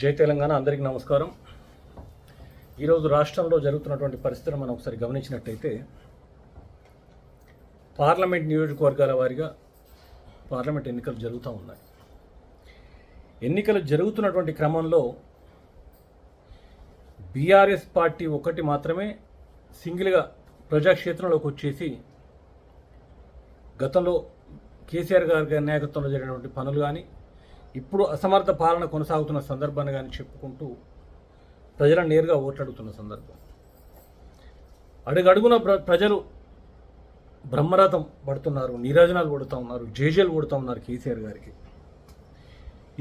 జై తెలంగాణ అందరికీ నమస్కారం. ఈరోజు రాష్ట్రంలో జరుగుతున్నటువంటి పరిస్థితిని మనం ఒకసారి గమనించినట్టయితే పార్లమెంట్ నియోజకవర్గాల వారీగా పార్లమెంట్ ఎన్నికలు జరుగుతూ ఉన్నాయి. ఎన్నికలు జరుగుతున్నటువంటి క్రమంలో బీఆర్ఎస్ పార్టీ ఒకటి మాత్రమే సింగిల్గా ప్రజాక్షేత్రంలోకి వచ్చేసి గతంలో కేసీఆర్ గారి నాయకత్వంలో జరిగినటువంటి పనులు కానీ ఇప్పుడు అసమర్థ పాలన కొనసాగుతున్న సందర్భాన్ని కానీ చెప్పుకుంటూ ప్రజలను నేరుగా ఓట్లాడుతున్న సందర్భం. అడుగడుగున ప్ర ప్రజలు బ్రహ్మరథం పడుతున్నారు నీరాజనాలు కొడుతూ ఉన్నారు జేజేలు కొడుతూ ఉన్నారు కేసీఆర్ గారికి.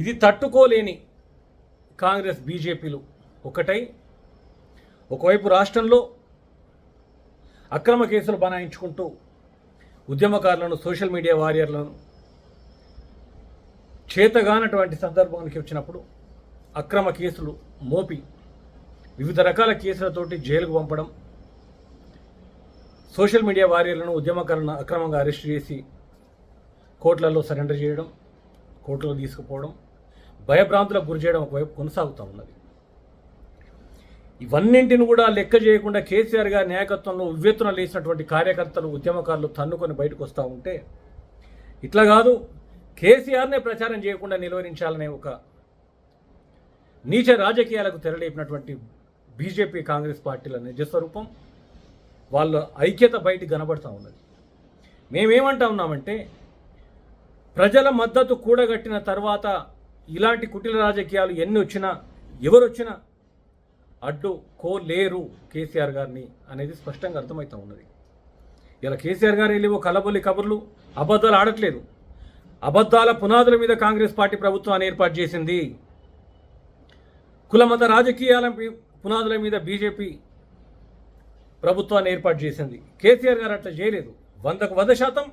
ఇది తట్టుకోలేని కాంగ్రెస్ బీజేపీలు ఒకటై ఒకవైపు రాష్ట్రంలో అక్రమ కేసులు బనాయించుకుంటూ ఉద్యమకారులను సోషల్ మీడియా వారియర్లను చేతగానటువంటి సందర్భానికి వచ్చినప్పుడు అక్రమ కేసులు మోపి వివిధ రకాల కేసులతోటి జైలుకు పంపడం సోషల్ మీడియా వారియర్లను ఉద్యమకారులను అక్రమంగా అరెస్ట్ చేసి కోర్టులలో సరెండర్ చేయడం కోర్టులో తీసుకుపోవడం భయభ్రాంతులకు గురి చేయడం ఒకవైపు కొనసాగుతూ ఉన్నది. ఇవన్నింటిని కూడా లెక్క చేయకుండా కేసీఆర్ గారి నాయకత్వంలో ఉవ్వెత్తున లేచినటువంటి కార్యకర్తలు ఉద్యమకారులు తన్నుకొని బయటకు వస్తూ ఉంటే ఇట్లా కాదు కేసీఆర్నే ప్రచారం చేయకుండా నిలువరించాలనే ఒక నీచ రాజకీయాలకు తెరలేపినటువంటి బీజేపీ కాంగ్రెస్ పార్టీల నిజస్వరూపం వాళ్ళ ఐక్యత బయటికి కనబడుతూ ఉన్నది. మేమేమంటా ఉన్నామంటే ప్రజల మద్దతు కూడగట్టిన తర్వాత ఇలాంటి కుటిల రాజకీయాలు ఎన్ని వచ్చినా ఎవరు వచ్చినా అడ్డు కోలేరు కేసీఆర్ గారిని అనేది స్పష్టంగా అర్థమవుతూ ఉన్నది. ఇలా కేసీఆర్ గారు వెళ్ళి ఓ కలబొల్లి కబుర్లు అబద్ధాలు ఆడట్లేదు. అబద్ధాల పునాదుల మీద కాంగ్రెస్ పార్టీ ప్రభుత్వాన్ని ఏర్పాటు చేసింది. కులమత రాజకీయాల పునాదుల మీద బీజేపీ ప్రభుత్వాన్ని ఏర్పాటు చేసింది. కేసీఆర్ గారు అట్లా చేయలేదు. వందకు వంద శాతం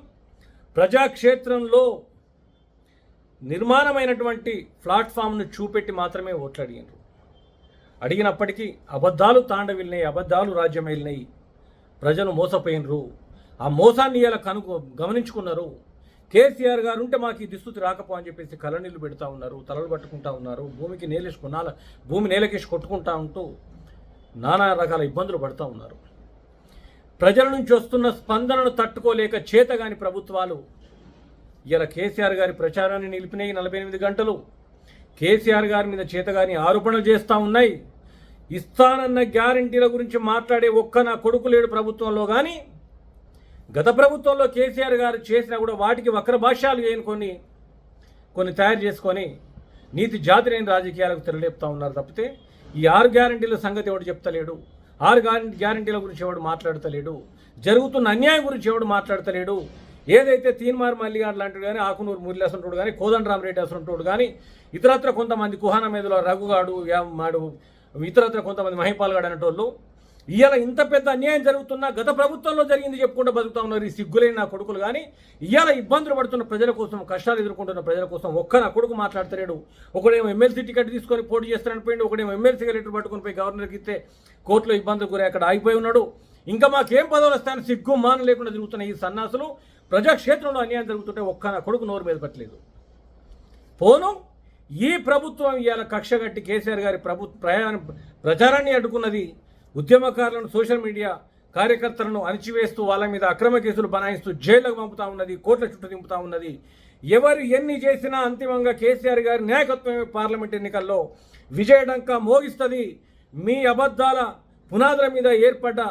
ప్రజాక్షేత్రంలో నిర్మాణమైనటువంటి ప్లాట్ఫామ్ను చూపెట్టి మాత్రమే ఓట్లు అడిగినారు అడిగినప్పటికీ అబద్ధాలు తాండవిల్లినాయి అబద్ధాలు రాజ్యం వెళ్ళినాయి ప్రజలు మోసపోయినరు. ఆ మోసాన్ని ఇలా కనుగో గమనించుకున్నారు. కేసీఆర్ గారు ఉంటే మాకు ఈ దుస్థితి రాకపో అని చెప్పేసి కళ్ళనీళ్ళు పెడతా ఉన్నారు తలలు పట్టుకుంటా ఉన్నారు భూమికి నేలేసి కొనాల భూమి నేలకేసి కొట్టుకుంటా ఉంటూ నానా రకాల ఇబ్బందులు పడుతూ ఉన్నారు. ప్రజల నుంచి వస్తున్న స్పందనను తట్టుకోలేక చేతగాని ప్రభుత్వాలు ఇలా కేసీఆర్ గారి ప్రచారాన్ని నిలిపినాయి నలభై ఎనిమిది గంటలు. కేసీఆర్ గారి మీద చేతగాని ఆరోపణలు చేస్తూ ఉన్నాయి. ఇస్తానన్న గ్యారంటీల గురించి మాట్లాడే ఒక్క నా కొడుకు లేడు ప్రభుత్వంలో కానీ గత ప్రభుత్వంలో కేసీఆర్ గారు చేసినా కూడా వాటికి వక్ర భాష్యాలు వేయని కొన్ని కొన్ని తయారు చేసుకొని నీతి జాతి లేని రాజకీయాలకు తెరలేపుతా ఉన్నారు తప్పితే ఈ ఆరు గ్యారంటీల సంగతి ఎవడు చెప్తలేడు? ఆరు గ్యారంటీల గురించి ఎవడు మాట్లాడతలేడు? జరుగుతున్న అన్యాయం గురించి ఎవడు మాట్లాడతలేడు? ఏదైతే తీన్మార్ మల్లిగాడు లాంటివి కానీ ఆకునూరు మురళి అసంటోడు కానీ కోదండరామరెడ్డి అసంటోడు కానీ ఇతరత్ర కొంతమంది కుహాన మీదలో రఘుగాడు యా- మాడు ఇతరత్ర కొంతమంది మహిపాల్ గాడు అనేటోళ్ళు ఇవాళ ఇంత పెద్ద అన్యాయం జరుగుతున్నా గత ప్రభుత్వంలో జరిగింది చెప్పుకుంటూ బతుకుతా ఉన్నారు. ఈ సిగ్గులేని నా కొడుకులు కానీ ఇవాళ ఇబ్బందులు పడుతున్న ప్రజల కోసం కష్టాలు ఎదుర్కొంటున్న ప్రజల కోసం ఒక్క నా కొడుకు మాట్లాడతలేడు. ఒకడేమో ఎమ్మెల్సీ టికెట్ తీసుకొని పోటీ చేస్తానని పోయిండు ఒకడేమో ఎమ్మెల్సీ లెటర్ పట్టుకొని పోయి గవర్నర్కి ఇస్తే కోర్టులో ఇబ్బందులు గురై అక్కడ ఆగిపోయి ఉన్నాడు. ఇంకా మాకేం పదవులు వస్తాయని సిగ్గు మాన లేకుండా జరుగుతున్న ఈ సన్నాసులు ప్రజాక్షేత్రంలో అన్యాయం జరుగుతుంటే ఒక్క నా కొడుకు నోరు మీద పెట్టలేదు. పోను ఈ ప్రభుత్వం ఇవాళ కక్షగట్టి కేసీఆర్ గారి ప్రభు ప్రయాణ ప్రచారాన్ని అడ్డుకున్నది ఉద్యమకారులను సోషల్ మీడియా కార్యకర్తలను అణిచివేస్తూ వాళ్ళ మీద అక్రమ కేసులు బనాయిస్తూ జైలుకు పంపుతా ఉన్నది కోట్ల చుట్టూ దింపుతా ఉన్నది. ఎవరు ఎన్ని చేసినా అంతిమంగా కేసీఆర్ గారి నాయకత్వమే పార్లమెంట్ ఎన్నికల్లో విజయడంక మోగిస్తుంది. మీ అబద్ధాల పునాదుల మీద ఏర్పడ్డ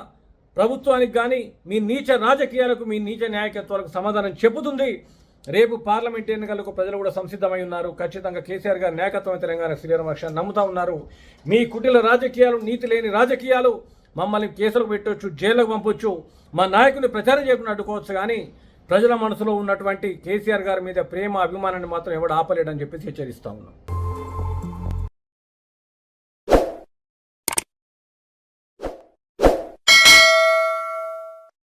ప్రభుత్వానికి కానీ మీ నీచ రాజకీయాలకు మీ నీచ నాయకత్వాలకు సమాధానం చెబుతుంది. రేపు పార్లమెంట్ ఎన్నికలకు ప్రజలు కూడా సంసిద్ధమై ఉన్నారు. ఖచ్చితంగా కేసీఆర్ గారి నాయకత్వం తెలంగాణ శ్రీరామకృష్ణ నమ్ముతా ఉన్నారు. మీ కుటిల రాజకీయాలు నీతి లేని రాజకీయాలు మమ్మల్ని కేసులకు పెట్టొచ్చు జైల్లోకి పంపొచ్చు. మా నాయకుని ప్రచారం చేయకుండా అడ్డుకోవచ్చు కానీ ప్రజల మనసులో ఉన్నటువంటి కేసీఆర్ గారి మీద ప్రేమ అభిమానాన్ని మాత్రం ఎవడు ఆపలేడని చెప్పేసి హెచ్చరిస్తా ఉన్నాం.